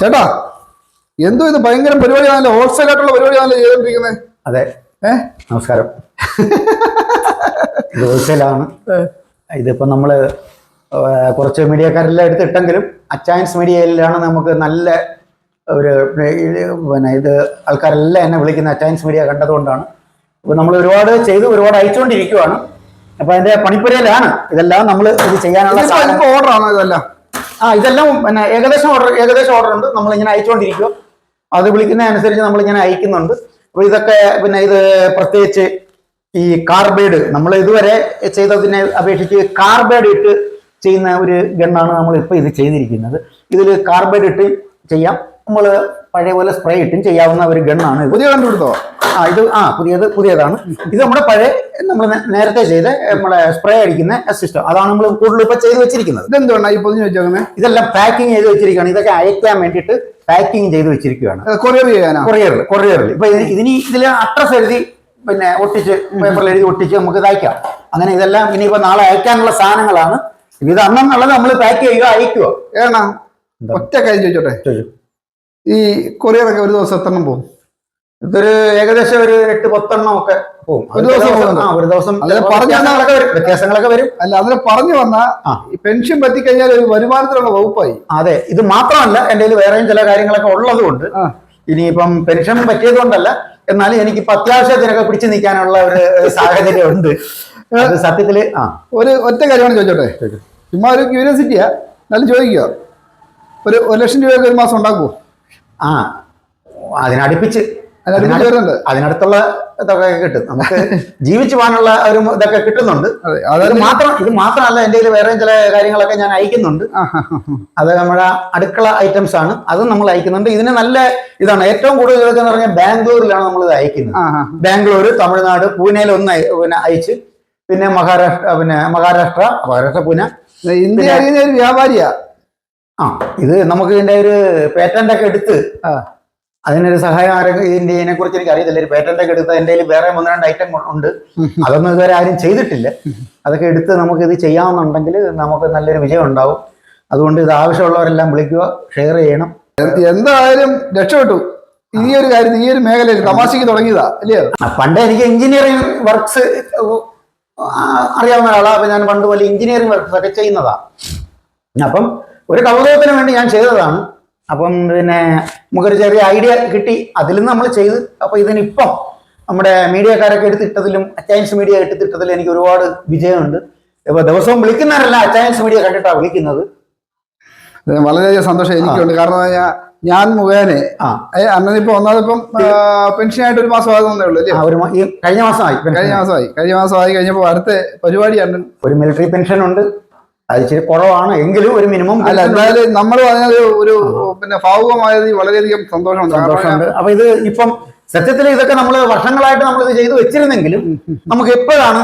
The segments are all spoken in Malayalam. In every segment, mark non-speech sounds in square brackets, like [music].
ചേട്ടാ എന്തോ ഇത് ഭയങ്കര പരിപാടിയാണല്ലോ ഹോൾസെയിൽ ആയിട്ടുള്ള പരിപാടിയാണല്ലോ ചെയ്തോണ്ടിരിക്കുന്നത് അതെ. ഏഹ് നമസ്കാരം. ഇത് ഹോൾസെയിലാണ്. ഇതിപ്പോ നമ്മൾ കുറച്ച് മീഡിയക്കാരെല്ലാം എടുത്തിട്ടെങ്കിലും അച്ചാൻസ് മീഡിയയിലാണ് നമുക്ക് നല്ല ഒരു പിന്നെ ഇത് ആൾക്കാരെല്ലാം എന്നെ വിളിക്കുന്ന അച്ചാൻസ് മീഡിയ കണ്ടതുകൊണ്ടാണ്. അപ്പോൾ നമ്മൾ ഒരുപാട് ചെയ്ത് ഒരുപാട് അയച്ചുകൊണ്ടിരിക്കുവാണ് അപ്പോൾ അതിന്റെ പണിപ്പുരയിലാണ് ഇതെല്ലാം നമ്മൾ ഇത് ചെയ്യാനുള്ള ആണോ ഇതെല്ലാം? ആ ഇതെല്ലാം പിന്നെ ഏകദേശം ഓർഡർ ഏകദേശം ഓർഡർ ഉണ്ട്. നമ്മൾ നമ്മളിങ്ങനെ അയച്ചുകൊണ്ടിരിക്കുക അത് നമ്മൾ നമ്മളിങ്ങനെ അയക്കുന്നുണ്ട്. അപ്പോൾ ഇതൊക്കെ പിന്നെ ഇത് പ്രത്യേകിച്ച് ഈ കാർബേഡ് നമ്മൾ ഇതുവരെ ചെയ്തതിനെ അപേക്ഷിച്ച് കാർബൈഡ് ഇട്ട് ചെയ്യുന്ന ഒരു ഗണ്ണാണ് നമ്മൾ ഇപ്പോൾ ഇത് ചെയ്തിരിക്കുന്നത്. ഇതിൽ കാർബൈഡ് ഇട്ട് ചെയ്യാം. നമ്മൾ പഴയ പോലെ സ്പ്രേ ഇട്ടും ചെയ്യാവുന്ന ഒരു ഗണ്ണാണ് പുതിയ കണ്ടുപിടുത്തോ? ആ ഇത് ആ പുതിയത് പുതിയതാണ്. ഇത് നമ്മുടെ പഴയ നമ്മൾ നേരത്തെ ചെയ്ത് നമ്മുടെ സ്പ്രേ അടിക്കുന്ന സിസ്റ്റം അതാണ് നമ്മൾ കൂടുതൽ ഇപ്പൊ ചെയ്ത് വെച്ചിരിക്കുന്നത്. ഇതെന്തുകൊണ്ടാ ഈ പൊതിഞ്ഞ് വെച്ചേക്കുന്നത് ഇതെല്ലാം പാക്കിംഗ് ചെയ്ത് വെച്ചിരിക്കുകയാണ്. ഇതൊക്കെ അയക്കാൻ വേണ്ടിയിട്ട് പാക്കിംഗ് ചെയ്ത് വെച്ചിരിക്കുകയാണ്. കൊറിയർ ചെയ്യാനാണ് കൊറിയറിൽ കൊറിയറിൽ ഇപ്പൊ ഇത് ഇതിന് ഇതിൽ അഡ്രസ് എഴുതി പിന്നെ ഒട്ടിച്ച് പേപ്പറിൽ എഴുതി ഒട്ടിച്ച് നമുക്ക് അയക്കാം. അങ്ങനെ ഇതെല്ലാം ഇനിയിപ്പോ നാളെ അയക്കാനുള്ള സാധനങ്ങളാണ്. ഇത് അന്നെന്നുള്ളത് നമ്മൾ പാക്ക് ചെയ്യുക അയക്കുക. ഏണ ഒറ്റ കാര്യം ചോദിച്ചോട്ടെ? ഈ കൊറിയറൊക്കെ ഒരു ദിവസം എത്തണം പോകും ഇതൊരു ഏകദേശം ഒരു എട്ട് പത്തെണ്ണം ഒക്കെ പോകും ഒരു ദിവസം? ആ ഒരു ദിവസം അല്ലാതെ പറഞ്ഞു വന്നാ- വ്യത്യാസങ്ങളൊക്കെ വരും. വ്യത്യാസങ്ങളൊക്കെ വരും. അല്ല അതിന് പറഞ്ഞു വന്ന ആ. ഈ പെൻഷൻ പറ്റിക്കഴിഞ്ഞാൽ ഒരു വരുമാനത്തിലുള്ള വകുപ്പായി. അതെ ഇത് മാത്രമല്ല എന്റെ കയ്യിൽ വേറെയും ചില കാര്യങ്ങളൊക്കെ ഉള്ളത് കൊണ്ട്. ഇനിയിപ്പം പെൻഷൻ പറ്റിയത് കൊണ്ടല്ല എന്നാലും എനിക്കിപ്പോ അത്യാവശ്യത്തിനൊക്കെ പിടിച്ചു നിൽക്കാനുള്ള ഒരു സാഹചര്യം ഉണ്ട്. സത്യത്തിൽ ആ. ഒരു ഒറ്റ കാര്യമാണ് ചോദിച്ചോട്ടെ? ചുമ്മാ ഒരു ക്യൂരിയോസിറ്റിയാ എന്നാലും ചോദിക്കുക. ഒരു ഒരു ലക്ഷം രൂപയൊക്കെ ഒരു മാസം ഉണ്ടാക്കുമോ ആ അതിനടുപ്പിച്ച്. അതിനടുത്തുള്ള ഇതൊക്കെ കിട്ടും. നമുക്ക് ജീവിച്ചു പോകാനുള്ള ഒരു ഇതൊക്കെ കിട്ടുന്നുണ്ട്. അതെ മാത്രം ഇത് മാത്രമല്ല എന്റെ കയ്യിൽ വേറെയും ചില കാര്യങ്ങളൊക്കെ ഞാൻ അയക്കുന്നുണ്ട്. അത് നമ്മുടെ അടുക്കള ഐറ്റംസ് ആണ്. അതും നമ്മൾ അയക്കുന്നുണ്ട്. ഇതിന് നല്ല ഇതാണ്. ഏറ്റവും കൂടുതൽ ഇതൊക്കെ എന്ന് പറഞ്ഞാൽ ബാംഗ്ലൂരിലാണ് നമ്മൾ ഇത് അയക്കുന്നത്. ബാംഗ്ലൂർ തമിഴ്നാട് പൂനെയിൽ ഒന്ന് പിന്നെ അയച്ച്. പിന്നെ മഹാരാഷ്ട്ര പിന്നെ മഹാരാഷ്ട്ര മഹാരാഷ്ട്ര പൂനെ. ഇന്ത്യ ഒരു വ്യാപാരിയാ. ആ ഇത് നമുക്ക് ഇതിന്റെ ഒരു പേറ്റന്റ് ഒക്കെ എടുത്ത്. അതിനൊരു സഹായം ആരെങ്കിലും ഇതിന്റെ ഇതിനെ കുറിച്ച് എനിക്ക് അറിയത്തില്ല. ഒരു പേറ്റന്റ് ഒക്കെ എടുത്ത് എന്റെ വേറെ ഒന്ന് രണ്ട് ഐറ്റം ഉണ്ട്. അതൊന്നും ഇതുവരെ ആരും ചെയ്തിട്ടില്ല. അതൊക്കെ എടുത്ത് നമുക്ക് ഇത് ചെയ്യാമെന്നുണ്ടെങ്കിൽ നമുക്ക് നല്ലൊരു വിജയം ഉണ്ടാവും. അതുകൊണ്ട് ഇത് ആവശ്യമുള്ളവരെല്ലാം വിളിക്കുക ഷെയർ ചെയ്യണം. എന്തായാലും രക്ഷപ്പെട്ടു. ഈ ഒരു കാര്യത്തിൽ ഈ ഒരു മേഖലയിൽ തമാശക്ക് തുടങ്ങിയതാ അല്ലേ? പണ്ട് എനിക്ക് എഞ്ചിനീയറിംഗ് വർക്ക്സ് അറിയാവുന്ന ഒരാളാണ് അപ്പൊ ഞാൻ പണ്ട് പോലെ എഞ്ചിനീയറിംഗ് വർക്ക്സ് ഒക്കെ ചെയ്യുന്നതാ. അപ്പം ഒരു കൗതുകത്തിന് വേണ്ടി ഞാൻ ചെയ്തതാണ്. അപ്പം പിന്നെ നമുക്കൊരു ചെറിയ ഐഡിയ കിട്ടി. അതിലും നിന്ന് നമ്മൾ ചെയ്ത്. അപ്പം ഇതിനിപ്പം നമ്മുടെ മീഡിയക്കാരൊക്കെ എടുത്തിട്ടതിലും അച്ചയൻസ് മീഡിയ എടുത്തിട്ടതിലും എനിക്ക് ഒരുപാട് വിജയമുണ്ട്. ഇപ്പൊ ദിവസവും വിളിക്കുന്നവരല്ല അച്ചയൻസ് മീഡിയ കണ്ടിട്ടാണ് വിളിക്കുന്നത്. വളരെയധികം സന്തോഷം എനിക്കുണ്ട്. കാരണം ഞാൻ ഞാൻ മുഖേനെ അന്നതിപ്പോ ഒന്നാമതിപ്പം പെൻഷനായിട്ട് ഒരു മാസം ആകുന്നേ ഉള്ളൂ അല്ലേ? ആ, ഒരു കഴിഞ്ഞ മാസമായി. കഴിഞ്ഞ മാസമായി. കഴിഞ്ഞ മാസമായി കഴിഞ്ഞപ്പോൾ അടുത്ത പരിപാടിയാണ്. ഒരു മിലിറ്ററി പെൻഷൻ ഉണ്ട്. അത് ഇച്ചിരി കുറവാണ്. എങ്കിലും ഒരു മിനിമം അല്ല എന്തായാലും നമ്മൾ പറഞ്ഞത് ഒരു പിന്നെ ഭാവുകമായത് വളരെയധികം സന്തോഷമുണ്ട്. സന്തോഷമുണ്ട്. അപ്പൊ ഇത് ഇപ്പം സത്യത്തിൽ ഇതൊക്കെ നമ്മൾ വർഷങ്ങളായിട്ട് നമ്മൾ ഇത് ചെയ്തു വെച്ചിരുന്നെങ്കിലും നമുക്ക് എപ്പോഴാണ്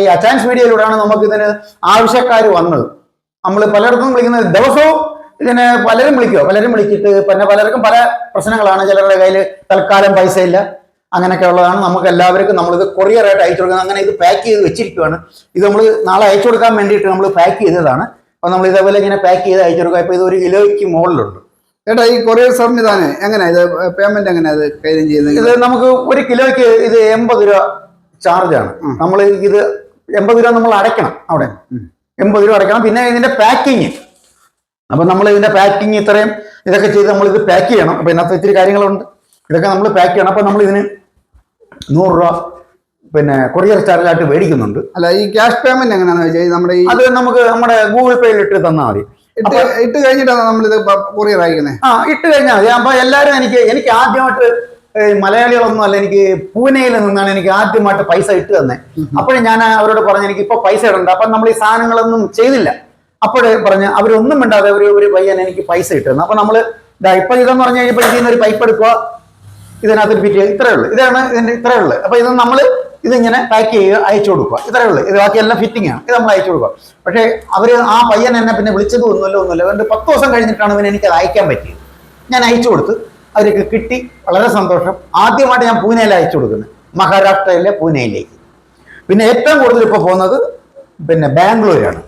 ഈ അച്ചാൻസ് മീഡിയയിലൂടെയാണ് നമുക്ക് ഇതിന് ആവശ്യക്കാർ വന്നത്. നമ്മൾ പലയിടത്തും വിളിക്കുന്നത് ദിവസവും ഇതിനെ പലരും വിളിക്കുക പലരും വിളിച്ചിട്ട് പിന്നെ പലർക്കും പല പ്രശ്നങ്ങളാണ്. ചിലരുടെ കയ്യിൽ തൽക്കാലം പൈസ ഇല്ല അങ്ങനെയൊക്കെ ഉള്ളതാണ് നമുക്ക് എല്ലാവർക്കും നമ്മളിത് കൊറിയറായിട്ട് അയച്ചു കൊടുക്കുന്നത് അങ്ങനെ ഇത് പാക്ക് ചെയ്ത് വെച്ചിരിക്കുകയാണ് ഇത് നമ്മൾ നാളെ അയച്ചു കൊടുക്കാൻ വേണ്ടിയിട്ട് നമ്മൾ പാക്ക് ചെയ്തതാണ്. അപ്പോൾ നമ്മൾ ഇതേപോലെ ഇങ്ങനെ പാക്ക് ചെയ്ത് അയച്ചു കൊടുക്കുക. ഇപ്പോൾ ഇത് ഒരു കിലോയ്ക്ക് മുകളിലുണ്ട്. ചേട്ടാ ഈ കൊറിയർ സംവിധാനം എങ്ങനെയാ ഇത്? പേയ്മെന്റ് എങ്ങനെയാ ഇത് കൈകാര്യം ചെയ്യുന്നത്? ഇത് നമുക്ക് ഒരു കിലോയ്ക്ക് ഇത് എൺപത് രൂപ ചാർജാണ്. നമ്മൾ ഇത് എൺപത് രൂപ നമ്മൾ അടയ്ക്കണം അവിടെ. എൺപത് രൂപ അടയ്ക്കണം. പിന്നെ ഇതിന്റെ പാക്കിങ് അപ്പൊ നമ്മൾ ഇതിന്റെ പാക്കിങ് ഇത്രയും ഇതൊക്കെ ചെയ്ത് നമ്മൾ ഇത് പാക്ക് ചെയ്യണം. അപ്പൊ ഇതിനകത്ത് ഇത്തിരി കാര്യങ്ങളുണ്ട്. ഇതൊക്കെ നമ്മൾ പാക്ക് ചെയ്യണം. അപ്പൊ നമ്മൾ ഇതിന് നൂറ് രൂപ പിന്നെ കൊറിയർ ചാർജായിട്ട് മേടിക്കുന്നുണ്ട്. അല്ല ഈ ക്യാഷ് പേയ്മെന്റ് എങ്ങനെയാണെന്ന് വെച്ചാൽ നമ്മുടെ ഈ അത് നമുക്ക് നമ്മുടെ ഗൂഗിൾ പേയിൽ ഇട്ട് തന്നാൽ മതി. ഇട്ട് ഇട്ട് കഴിഞ്ഞിട്ടാണ് നമ്മളിത് കൊറിയർ അയക്കുന്നത് ആ ഇട്ട് കഴിഞ്ഞാൽ മതി. അപ്പൊ എല്ലാവരും എനിക്ക് എനിക്ക് ആദ്യമായിട്ട് മലയാളികളൊന്നും അല്ല എനിക്ക് പൂനെയിൽ നിന്നാണ് എനിക്ക് ആദ്യമായിട്ട് പൈസ ഇട്ട് തന്നെ. അപ്പോഴും ഞാൻ അവരോട് പറഞ്ഞു എനിക്ക് ഇപ്പൊ പൈസ ഇടണ്ട. അപ്പൊ നമ്മൾ ഈ സാധനങ്ങളൊന്നും ചെയ്തില്ല. അപ്പോഴേ പറഞ്ഞ് അവരൊന്നും മിണ്ടാതെ ഒരു ഒരു പയ്യൻ എനിക്ക് പൈസ ഇട്ടു തന്നെ. അപ്പൊ നമ്മൾ ഇതാ ഇപ്പൊ ഇതെന്ന് പറഞ്ഞു കഴിഞ്ഞപ്പോൾ ഇതിൽ നിന്ന് ഒരു പൈപ്പ് എടുക്കുക ഇതിനകത്ത് റിപ്പീറ്റ് ചെയ്യുക. ഇത്രയേ ഉള്ളൂ. ഇതാണ് ഇതിന്റെ ഇത്രയേ ഉള്ളൂ. അപ്പൊ ഇത് നമ്മൾ ഇതിങ്ങനെ പാക്ക് ചെയ്യുക അയച്ചു കൊടുക്കുക. ഇത്രയേ ഉള്ളൂ. ഇത് ബാക്കിയെല്ലാം ഫിറ്റിംഗ് ആണ്. ഇത് നമ്മൾ അയച്ചു കൊടുക്കുക. പക്ഷേ അവർ ആ പയ്യൻ എന്നെ പിന്നെ വിളിച്ചത് ഒന്നുമില്ല ഒന്നുമില്ല. അതുകൊണ്ട് പത്ത് ദിവസം കഴിഞ്ഞിട്ടാണ് പിന്നെ എനിക്ക് അത് അയക്കാൻ പറ്റിയത്. ഞാൻ അയച്ചു കൊടുത്ത്. അവർക്ക് കിട്ടി. വളരെ സന്തോഷം. ആദ്യമായിട്ട് ഞാൻ പൂനെയിൽ അയച്ചു കൊടുക്കുന്നത്. മഹാരാഷ്ട്രയിലെ പൂനെയിലേക്ക്. പിന്നെ ഏറ്റവും കൂടുതൽ ഇപ്പോൾ പോകുന്നത് പിന്നെ ബാംഗ്ലൂരാണ്.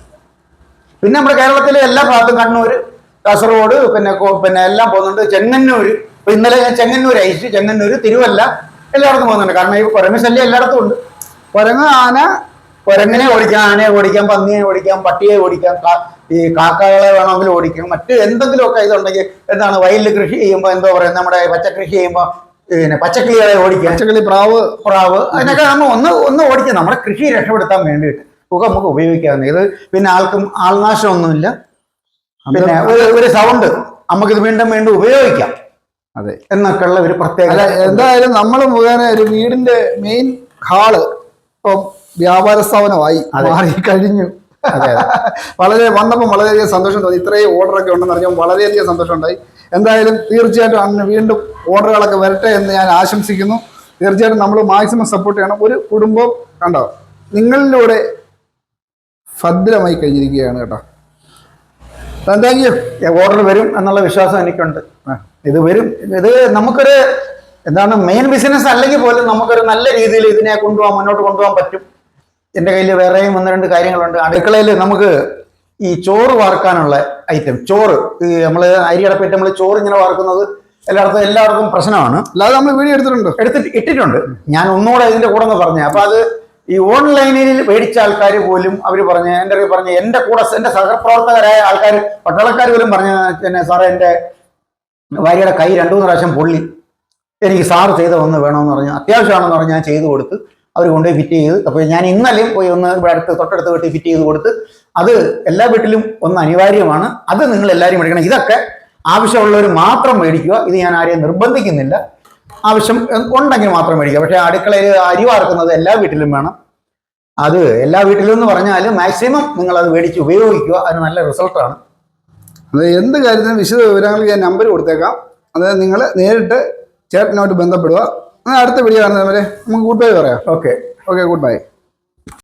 പിന്നെ നമ്മുടെ കേരളത്തിലെ എല്ലാ ഭാഗത്തും കണ്ണൂർ കാസർഗോഡ് പിന്നെ പിന്നെ എല്ലാം പോകുന്നുണ്ട്. ചെങ്ങന്നൂര് ഇപ്പൊ ഇന്നലെ ഞാൻ ചെങ്ങന്നൂർ അയച്ചു ചെങ്ങന്നൂർ തിരുവല്ല എല്ലായിടത്തും പോകുന്നുണ്ട്. കാരണം ഈ കുരങ്ങ് ശല്യം എല്ലായിടത്തും ഉണ്ട്. കുരങ്ങ് ആന കുരങ്ങിനെ ഓടിക്കാം ആനയെ ഓടിക്കാം പന്നിയെ ഓടിക്കാം പട്ടിയെ ഓടിക്കാം ഈ കാക്കകളെ വേണമെങ്കിൽ ഓടിക്കാം. മറ്റ് എന്തെങ്കിലുമൊക്കെ ഇതുണ്ടെങ്കിൽ എന്താണ് വയലിൽ കൃഷി ചെയ്യുമ്പോൾ എന്തോ പറയുക നമ്മുടെ പച്ചക്കൃഷി ചെയ്യുമ്പോൾ പിന്നെ പച്ചക്കിളികളെ ഓടിക്കാം. പച്ചക്കിളി പ്രാവ്. പ്രാവ്. അതിനൊക്കെ നമ്മൾ ഒന്ന് ഒന്ന് ഓടിക്കാം. നമ്മുടെ കൃഷി രക്ഷപ്പെടുത്താൻ വേണ്ടിയിട്ട് ഒക്കെ നമുക്ക് ഉപയോഗിക്കാവുന്ന ഇത് പിന്നെ ആൾക്കും ആൾനാശമൊന്നുമില്ല. പിന്നെ ഒരു ഒരു സൗണ്ട് നമുക്കിത് വീണ്ടും വീണ്ടും ഉപയോഗിക്കാം. അതെ. എന്നൊക്കെയുള്ള ഒരു പ്രത്യേകത എന്തായാലും നമ്മൾ മുഖേന ഒരു വീടിന്റെ മെയിൻ ഹാൾ ഇപ്പം വ്യാപാര സ്ഥാപനമായി മാറി കഴിഞ്ഞു. [laughs] വളരെ വന്നപ്പോൾ വളരെയധികം സന്തോഷം തോന്നി. ഇത്രയും ഓർഡറൊക്കെ ഉണ്ടെന്ന് അറിഞ്ഞപ്പോൾ വളരെയധികം സന്തോഷം ഉണ്ടായി എന്തായാലും തീർച്ചയായിട്ടും അന്ന് വീണ്ടും ഓർഡറുകളൊക്കെ വരട്ടെ എന്ന് ഞാൻ ആശംസിക്കുന്നു. തീർച്ചയായിട്ടും നമ്മൾ മാക്സിമം സപ്പോർട്ട് ചെയ്യണം. ഒരു കുടുംബം കണ്ടോ നിങ്ങളിലൂടെ ഭദ്രമായി കഴിഞ്ഞിരിക്കുകയാണ് കേട്ടോ. താങ്ക് യു ഓർഡർ വരും എന്നുള്ള വിശ്വാസം എനിക്കുണ്ട്. ഇത് വരും. ഇത് നമുക്കൊരു എന്താണ് മെയിൻ ബിസിനസ് അല്ലെങ്കിൽ പോലും നമുക്കൊരു നല്ല രീതിയിൽ ഇതിനെ കൊണ്ടുപോകാൻ മുന്നോട്ട് കൊണ്ടുപോകാൻ പറ്റും. എന്റെ കയ്യിൽ വേറെയും ഒന്ന് രണ്ട് കാര്യങ്ങളുണ്ട്. അടുക്കളയിൽ നമുക്ക് ഈ ചോറ് വാർക്കാനുള്ള ഐറ്റം ചോറ്. ഈ നമ്മൾ അരി അടപ്പിട്ട് നമ്മൾ ചോറ് ഇങ്ങനെ വാർക്കുന്നത് എല്ലായിടത്തും എല്ലാവർക്കും പ്രശ്നമാണ്. അല്ലാതെ നമ്മൾ വീഡിയോ എടുത്തിട്ടുണ്ട്. എടുത്തിട്ട് ഇട്ടിട്ടുണ്ട്. ഞാൻ ഒന്നുകൂടെ ഇതിന്റെ കൂടെ ഒന്ന് പറഞ്ഞു. അപ്പോൾ അത് ഈ ഓൺലൈനിൽ മേടിച്ച ആൾക്കാർ പോലും അവർ പറഞ്ഞ് എന്റെ പറഞ്ഞ് എന്റെ കൂടെ എന്റെ സഹപ്രവർത്തകരായ ആൾക്കാർ പട്ടാളക്കാർ പോലും പറഞ്ഞ പിന്നെ സാറേ എന്റെ ഭാര്യയുടെ കൈ രണ്ടു മൂന്ന് പ്രാവശ്യം പൊള്ളി. എനിക്ക് സാറ് ചെയ്ത ഒന്ന് വേണമെന്ന് പറഞ്ഞു അത്യാവശ്യമാണെന്ന് പറഞ്ഞ് ഞാൻ ചെയ്തു കൊടുത്ത് അവർ കൊണ്ടുപോയി ഫിറ്റ് ചെയ്ത്. അപ്പോൾ ഞാൻ ഇന്നലെയും പോയി ഒന്ന് ഇവിടെ അടുത്ത് തൊട്ടടുത്ത് വീട്ടിൽ ഫിറ്റ് ചെയ്ത് കൊടുത്ത് അത് എല്ലാ വീട്ടിലും ഒന്ന് അനിവാര്യമാണ്. അത് നിങ്ങൾ എല്ലാവരും മേടിക്കണം ഇതൊക്കെ ആവശ്യമുള്ളവർ മാത്രം മേടിക്കുക. ഇത് ഞാൻ ആരെയും നിർബന്ധിക്കുന്നില്ല. ആവശ്യം ഉണ്ടെങ്കിൽ മാത്രം മേടിക്കുക. പക്ഷേ അടുക്കളയിൽ അരി വാർക്കുന്നത് എല്ലാ വീട്ടിലും വേണം. അത് എല്ലാ വീട്ടിലും എന്ന് പറഞ്ഞാൽ മാക്സിമം നിങ്ങൾ അത് മേടിച്ച് ഉപയോഗിക്കുക. അതിന് നല്ല റിസൾട്ടാണ് അത് എന്ത് കാര്യത്തിനും വിശദ വിവരങ്ങൾ ഞാൻ നമ്പർ കൊടുത്തേക്കാം. അതായത് നിങ്ങൾ നേരിട്ട് ചേട്ടനോട്ട് ബന്ധപ്പെടുക. അടുത്ത വീഡിയോ കാണുന്നവരെ നമുക്ക് ഗുഡ് ബൈ പറയാം. Okay okay good bye